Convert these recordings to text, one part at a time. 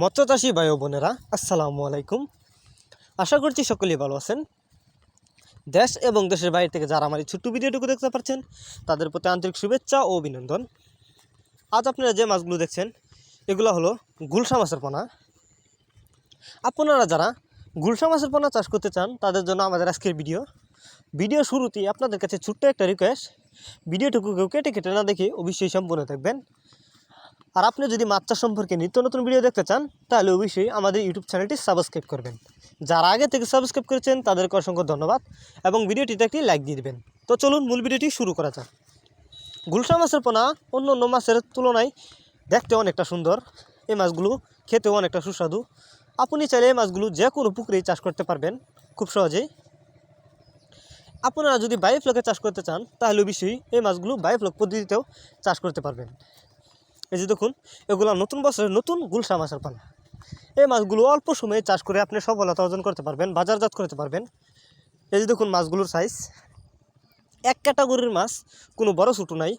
মৎস্যচাষী ভাই বোনেরা, আসসালামু আলাইকুম। আশা করছি সকলেই ভালো আছেন। দেশ এবং দেশের বাইরে থেকে যারা আমার এই ছোট্ট ভিডিওটুকু দেখতে পাচ্ছেন, তাদের প্রতি আন্তরিক শুভেচ্ছা ও অভিনন্দন। আজ আপনারা যে মাছগুলো দেখছেন, এগুলো হলো গুলশা মাছের পোনা। আপনারা যারা গুলশা মাছের পোনা চাষ করতে চান, তাদের জন্য আমাদের আজকের ভিডিও। ভিডিও শুরুতেই আপনাদের কাছে ছোট্ট একটা রিকোয়েস্ট ভিডিওটুকু কেউ কেটে কেটে না দেখে অবশ্যই সম্পূর্ণ দেখবেন। আর আপনি যদি মাছ চাষ সম্পর্কে নিত্য নতুন ভিডিও দেখতে চান, তাহলে অবশ্যই আমাদের ইউটিউব চ্যানেলটি সাবস্ক্রাইব করবেন। যারা আগে থেকে সাবস্ক্রাইব করেছেন, তাদেরকে অসংখ্য ধন্যবাদ এবং ভিডিওটিতে একটি লাইক দিয়ে দেবেন। তো চলুন মূল ভিডিওটি শুরু করা যাক। গুলশা মাছের পোনা অন্য অন্য মাছের তুলনায় দেখতে অনেকটা সুন্দর। এই মাছগুলো খেতেও অনেকটা সুস্বাদু। আপনি চাইলে এই মাছগুলো যে কোনো পুকুরেই চাষ করতে পারবেন, খুব সহজেই। আপনারা যদি বায়োফ্লকে চাষ করতে চান, তাহলে অবশ্যই এই মাছগুলো বায়োফ্লক পদ্ধতিতেও চাষ করতে পারবেন। এই যে দেখুন, এগুলো নতুন বছরের নতুন গুলশা মাছের পানা এই মাছগুলো অল্প সময়ে চাষ করে আপনি সফলতা অর্জন করতে পারবেন, বাজারজাত করতে পারবেন। এই যে দেখুন মাছগুলোর সাইজ এক ক্যাটাগরির মাছ কোনো বড় ছোটো নাই।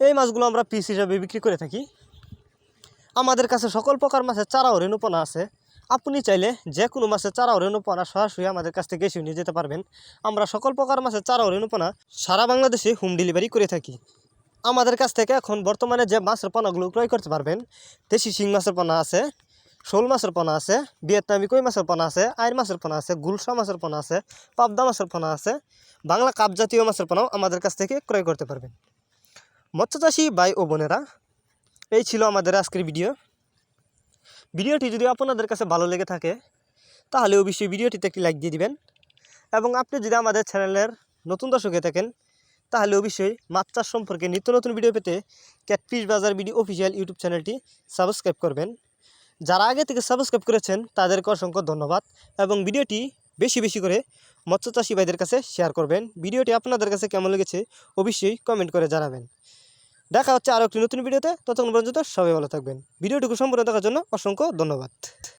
এই মাছগুলো আমরা পিস হিসাবে বিক্রি করে থাকি। আমাদের কাছে সকল প্রকার মাছের চারা ও রেণুপনা আছে। আপনি চাইলে যে কোনো মাছের চারা ও রেণুপনা সরাসরি আমাদের কাছ থেকে এসে নিয়ে যেতে পারবেন। আমরা সকল প্রকার মাছের চারা ও রেণুপনা সারা বাংলাদেশে হোম ডেলিভারি করে থাকি। আমাদের কাছ থেকে এখন বর্তমানে যে মাছের পোনাগুলো ক্রয় করতে পারবেন, দেশি শিং মাছের পোনা আছে, শোল মাছের পোনা আছে, ভিয়েতনামি কই মাছের পোনা আছে, আইর মাছের পোনা আছে, গুলশা মাছের পোনা আছে, পাবদা মাছের পোনা আছে, বাংলা কাপ জাতীয় মাছের পোনাও আমাদের কাছ থেকে ক্রয় করতে পারবেন। মৎস্যচাষী ভাই ও বোনেরা, এই ছিল আমাদের আজকের ভিডিও। ভিডিওটি যদি আপনাদের কাছে ভালো লেগে থাকে, তাহলে অবশ্যই ভিডিওটিতে একটি লাইক দিয়ে দিবেন। এবং আপনি যদি আমাদের চ্যানেলের নতুন দর্শক হয়ে থাকেন তাহলে অবশ্যই মাছ চাষ সম্পর্কে নিত্য নতুন ভিডিও পেতে ক্যাটফিশ বাজার ভিডিও অফিসিয়াল ইউটিউব চ্যানেলটি সাবস্ক্রাইব করবেন। যারা আগে থেকে সাবস্ক্রাইব করেছেন, তাদেরকে অসংখ্য ধন্যবাদ এবং ভিডিওটি বেশি বেশি করে মৎস্য চাষি ভাইদের কাছে শেয়ার করবেন। ভিডিওটি আপনাদের কাছে কেমন লেগেছে অবশ্যই কমেন্ট করে জানাবেন। দেখা হচ্ছে আরও একটি নতুন ভিডিওতে ততক্ষণ পর্যন্ত সবাই ভালো থাকবেন। ভিডিওটুকু সম্পূর্ণ দেখার জন্য অসংখ্য ধন্যবাদ।